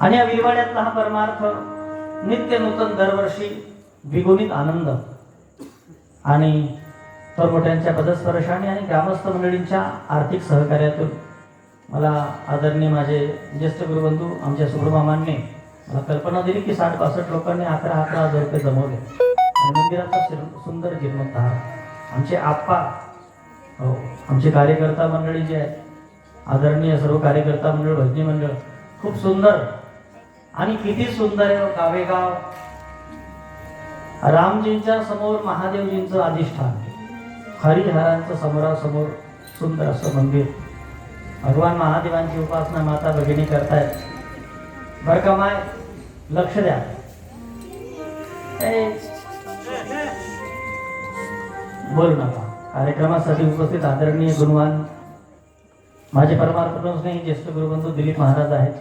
आणि या विरवाड्यातला हा परमार्थ नित्य नूतन दरवर्षी द्विगुणित आनंद. आणि थोरमोठ्यांच्या पदस्पर्शाने आणि ग्रामस्थ मंडळींच्या आर्थिक सहकार्यातून मला आदरणीय माझे ज्येष्ठ गुरुबंधू आमच्या सुब्रमामांनी मला कल्पना दिली की साठ पासष्ट लोकांनी अकरा अकरा हजार रुपये जमवले. आणि मंदिराचा सुंदर जीर्णोद्धार. आमचे आप्पा हो आमचे कार्यकर्ता मंडळी जे आहेत आदरणीय सर्व कार्यकर्ता मंडळ भजनी मंडळ खूप सुंदर आणि किती सुंदर आहे हो गावेगाव रामजींच्या समोर महादेवजींचं अधिष्ठान. हरिहरांचं समोरासमोर सुंदर असं मंदिर. भगवान महादेवांची उपासना माता भगिनी करतायत. बरं का माय? लक्ष द्या. बोल नका. कार्यक्रमासाठी उपस्थित आदरणीय गुणवान. माझे परमार्थ स्नेही ज्येष्ठ गुरुबंधू दिलीप महाराज आहेत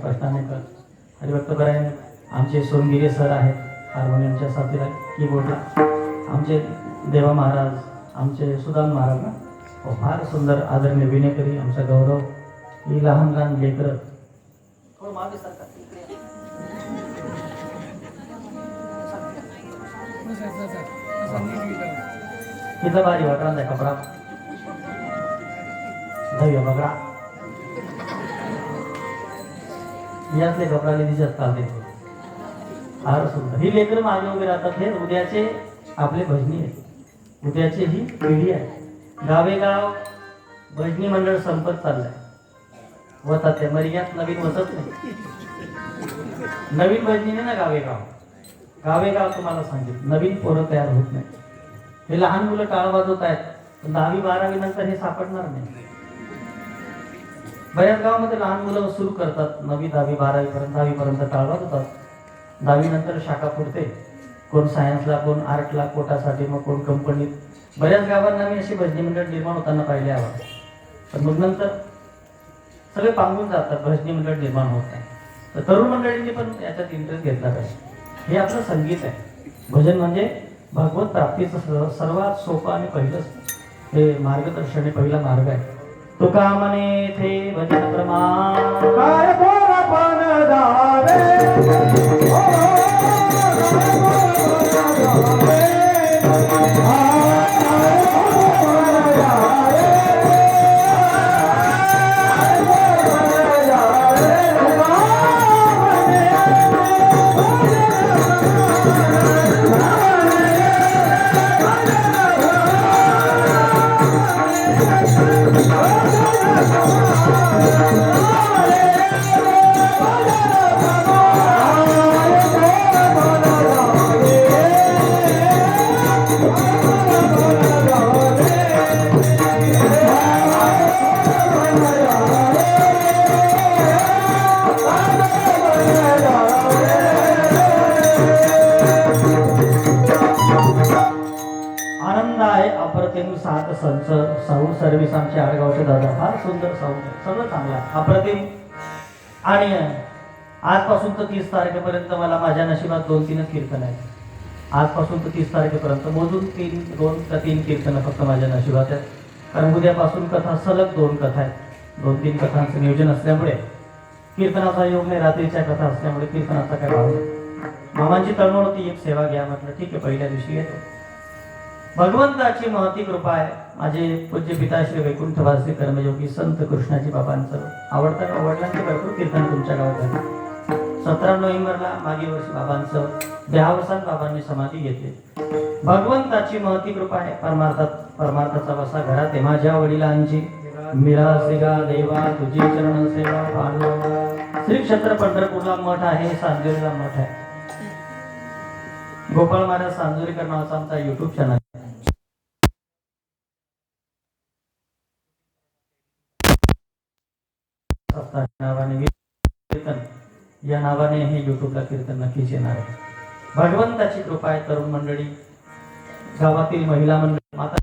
स्पष्टानेकर हरिभक्तपरायण आमचे सोनगिरे सर आहेत हार्मोनियमच्या साथीला कीबोर्डला आमचे देवा महाराज आमचे सुदाम महाराज फार सुंदर आदरणीय विनेकरी आमचा गौरव. ही लहान लहान लेकरं. किती भारी वाटणार कपडा धैर्य बघा. यातले घबराले दिसत चालते फार सुंदर. ही लेकर मागे उभे राहतात हे उद्याचे आपले भजनी आहेत. उद्याची ही पिढी आहे. गावेगाव भजनी मंडळ संपत चाललंय. होतात ते मर्यात नवीन वसत नाही. नवीन भजनी नाही ना गावेगाव. गावेगाव तुम्हाला सांगितलं नवीन पोरं तयार होत नाही हे लहान मुलं टाळ वाजवत आहेत पण दहावी बारावी नंतर हे सापडणार नाही. बऱ्याच गावामध्ये लहान मुलं सुरू करतात. नवी दहावी बारावी पर्यंत दहावी पर्यंत दहावीनंतर दहावी नंतर शाखा पुरते. कोण सायन्सला कोण आर्टला कोटासाठी मग कोण कंपनीत बऱ्याच गावांना मी अशी भजनी मंडळ निर्माण होताना पाहिले आवाज. पण मग नंतर सगळे पांगून जातात भजनी मंडळ निर्माण होत नाही. तर तरुण मंडळींनी पण याच्यात इंटरेस्ट घेतला पाहिजे. हे आपलं संगीत आहे. भजन म्हणजे भगवत प्राप्तीचं सर्वात सोपं आणि पहिलंच हे मार्गदर्शन हे पहिला मार्ग आहे. तुका मने थे भजन प्रमाण. काय कोण पण जावे अप्रतिम संच साऊंड सर्व्हिस आमचे आडगावचे दादा. फार सुंदर साऊंड आहे सगळं चांगलं आहे. अप्रतिम आणि आजपासून तर तीस तारखेपर्यंत मला माझ्या नशिबात दोन तीनच कीर्तन आहेत. आजपासून तर तीस तारखेपर्यंत मोजून तीन दोन का तीन कीर्तनं फक्त माझ्या नशिबात आहेत. कारण उद्यापासून कथा सलग दोन कथा आहेत. दोन तीन कथांचं नियोजन असल्यामुळे. कीर्तनाचा योग नाही रात्रीच्या कथा असल्यामुळे कीर्तनाचा काय भाव नाही. मामांची तळमळ होती एक सेवा घ्या म्हटलं ठीक आहे पहिल्या दिवशी येतो. भगवंताची महती कृपा आहे. माझे पूज्य पिता श्री वैकुंठ वैकुंठवासी कर्मयोगी संत कृष्णाजी बाबांचं आवडतं वडिलांचं भरपूर कीर्तन तुमच्या गावात झालं. सतरा नोव्हेंबरला मागील वर्षी बाबांचं देहावसान बाबांनी समाधी घेतली. भगवंताची महती कृपा आहे. परमार्थात परमार्थाचा वसा घरात आहे. माझ्या वडिलांची मिरासिगा देवा तुझी चरण सेवा पांडवा श्री क्षेत्र पंढरपूरला मठ आहे सांजोरीला मठ आहे. गोपाळ महाराज सांजोरीकर नावाचा आमचा युट्यूब चॅनल आहे. नावाने कीर्तन या नावाने हे युट्यूबला कीर्तन नक्कीच येणार आहे भगवंताची कृपा आहे तरुण मंडळी गावातील महिला मंडळी माता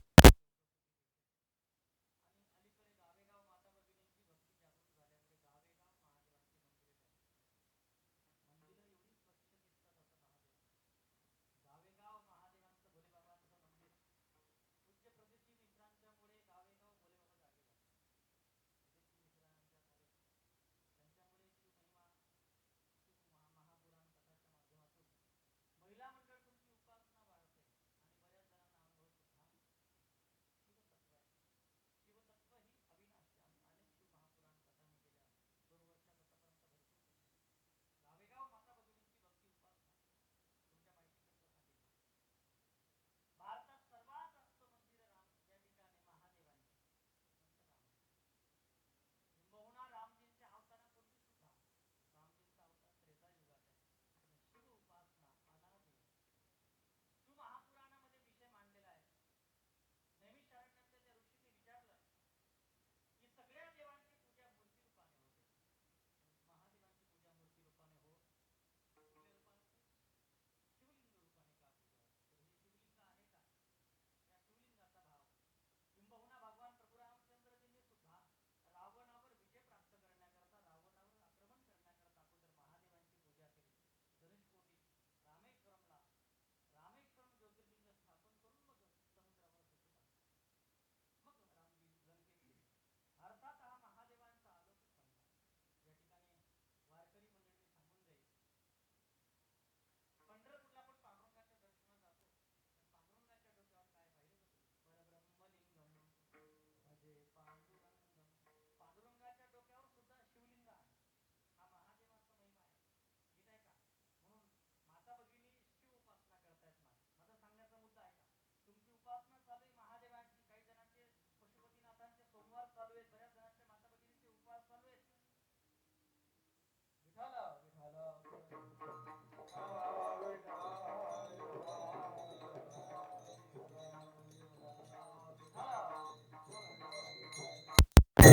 मी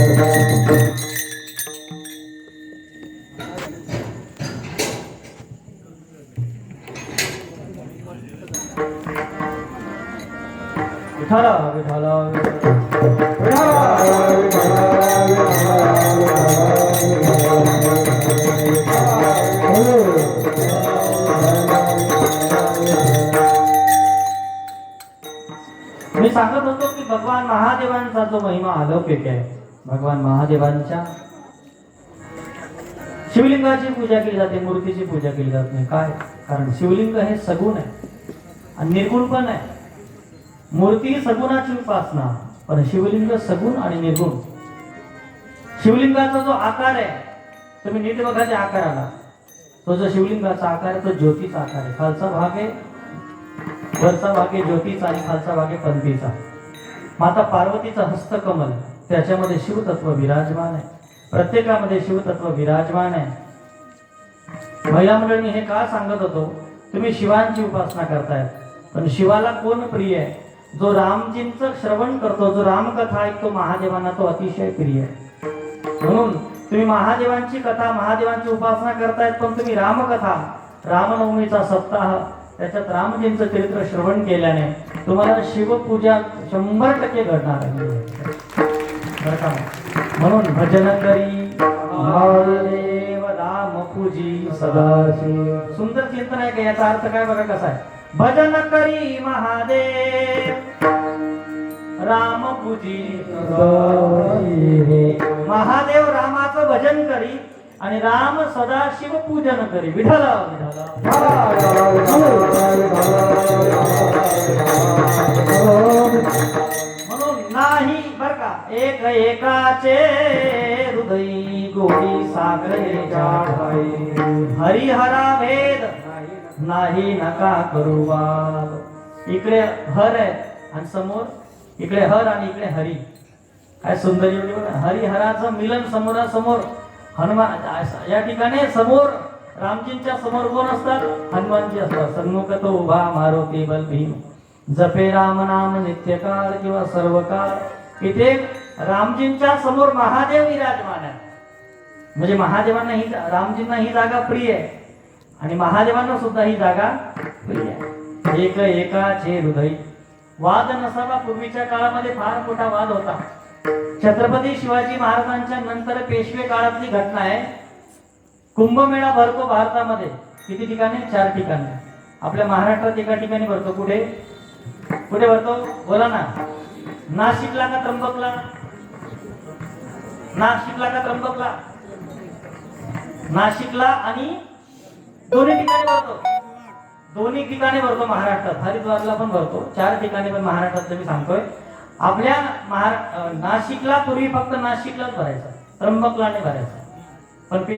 सांगत होतो की भगवान महादेवांचा जो महिमा अलौकिक आहे भगवान महादेवांच्या. शिवलिंगाची पूजा केली जाते मूर्तीची पूजा केली जात नाही. काय? कारण शिवलिंग हे सगुण आहे. आणि निर्गुण पण आहे. मूर्ती सगुणाची उपासना पण शिवलिंग सगुण आणि निर्गुण. शिवलिंगाचा जो आकार आहे तुम्ही नीट बघा त्या आकाराला. तो जो शिवलिंगाचा आकार आहे तो ज्योतीचा आकार आहे. खालचा भाग आहे वरचा भाग आहे ज्योतीचा आणि खालचा भाग आहे पंथीचा. माता पार्वतीचा हस्तकमल. त्याच्यामध्ये शिवतत्व विराजमान आहे. प्रत्येकामध्ये शिवतत्व विराजमान आहे. महिला हे का सांगत होतो? तुम्ही शिवांची उपासना करतायत पण शिवाला कोण प्रिय आहे? जो रामजींचं श्रवण करतो जो रामकथा ऐकतो महादेवांना तो अतिशय प्रिय आहे. म्हणून तुम्ही महादेवांची कथा महादेवांची उपासना करतायत पण तुम्ही रामकथा रामनवमीचा सप्ताह त्याच्यात रामजींचं चरित्र श्रवण केल्याने तुम्हाला शिवपूजा शंभर टक्के घडणार आहे. म्हणून भजन करी महादेव राम पूजी सदाशिव. सुंदर चिंतन आहे का? याचा अर्थ काय बघा कसा आहे? भजन करी महादेव राम पूजी महादेव रामाचं भजन करी आणि राम सदाशिव पूजन करी. विठाल विठाल नाही बर का एक एकाचे हृदय गोडी सागरे हरिहरा भेद नाही नका करू वाद. इकडे हर आहे आणि समोर इकडे हर आणि इकडे हरी. काय सुंदर हरिहराचं मिलन समोरासमोर. हनुमान या ठिकाणी समोर रामजींच्या समोर कोण असतात? हनुमानजी असतात. सन्मुख तो उभा मारुती बल भीम. जपे राम नाम नित्यकाळ किंवा सर्व काळ इथे रामजींच्या समोर महादेव विराजमान आहे म्हणजे महादेवांना ही रामजींना ही जागा प्रिय आहे. आणि महादेवांना सुद्धा ही जागा प्रिय आहे. एक एकाचे हृदय. वाद नसावा. पूर्वीच्या काळामध्ये फार मोठा वाद होता. छत्रपती शिवाजी महाराजांच्या नंतर पेशवे काळातली घटना आहे. कुंभमेळा भरतो भारतामध्ये. किती ठिकाणी? चार ठिकाणी. आपल्या महाराष्ट्रात एका ठिकाणी भरतो. कुठे? कुठे भरतो बोला ना. नाशिकला का त्र्यंबकला? नाशिकला का त्र्यंबकला? नाशिकला आणि दोन्ही ठिकाणी भरतो. दोन्ही ठिकाणी भरतो महाराष्ट्रात. हरिद्वारला पण भरतो. चार ठिकाणी पण महाराष्ट्रात मी सांगतोय. आपल्या महारा नाशिकला पूर्वी फक्त नाशिकलाच भरायचा. त्र्यंबकला नाही भरायचा. पण